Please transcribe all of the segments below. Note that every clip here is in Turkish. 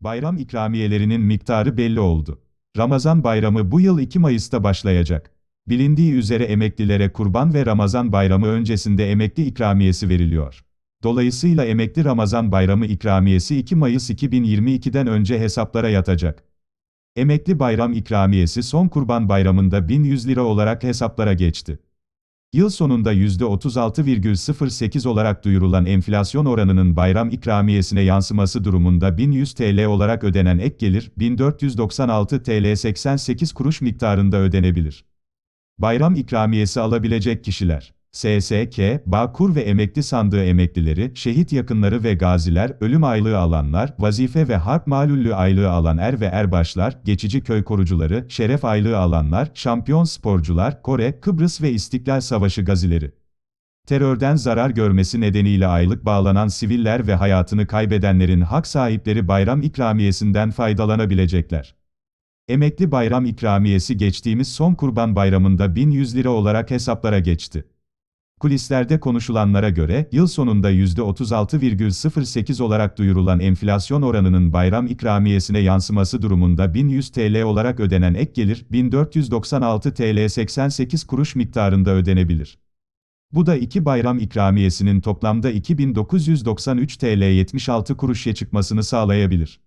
Bayram ikramiyelerinin miktarı belli oldu. Ramazan bayramı bu yıl 2 Mayıs'ta başlayacak. Bilindiği üzere emeklilere Kurban ve Ramazan bayramı öncesinde emekli ikramiyesi veriliyor. Dolayısıyla emekli Ramazan bayramı ikramiyesi 2 Mayıs 2022'den önce hesaplara yatacak. Emekli bayram ikramiyesi son Kurban Bayramı'nda 1100 lira olarak hesaplara geçti. Yıl sonunda %36,08 olarak duyurulan enflasyon oranının bayram ikramiyesine yansıması durumunda 1100 TL olarak ödenen ek gelir 1496 TL 88 kuruş miktarında ödenebilir. Bayram ikramiyesi alabilecek kişiler SSK, Bağkur ve emekli sandığı emeklileri, şehit yakınları ve gaziler, ölüm aylığı alanlar, vazife ve harp malullü aylığı alan er ve erbaşlar, geçici köy korucuları, şeref aylığı alanlar, şampiyon sporcular, Kore, Kıbrıs ve İstiklal Savaşı gazileri. Terörden zarar görmesi nedeniyle aylık bağlanan siviller ve hayatını kaybedenlerin hak sahipleri bayram ikramiyesinden faydalanabilecekler. Emekli bayram ikramiyesi geçtiğimiz son kurban bayramında 1100 lira olarak hesaplara geçti. Kulislerde konuşulanlara göre, yıl sonunda %36,08 olarak duyurulan enflasyon oranının bayram ikramiyesine yansıması durumunda 1100 TL olarak ödenen ek gelir, 1496 TL 88 kuruş miktarında ödenebilir. Bu da iki bayram ikramiyesinin toplamda 2993 TL 76 kuruşa çıkmasını sağlayabilir.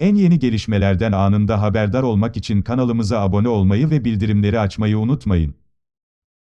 En yeni gelişmelerden anında haberdar olmak için kanalımıza abone olmayı ve bildirimleri açmayı unutmayın.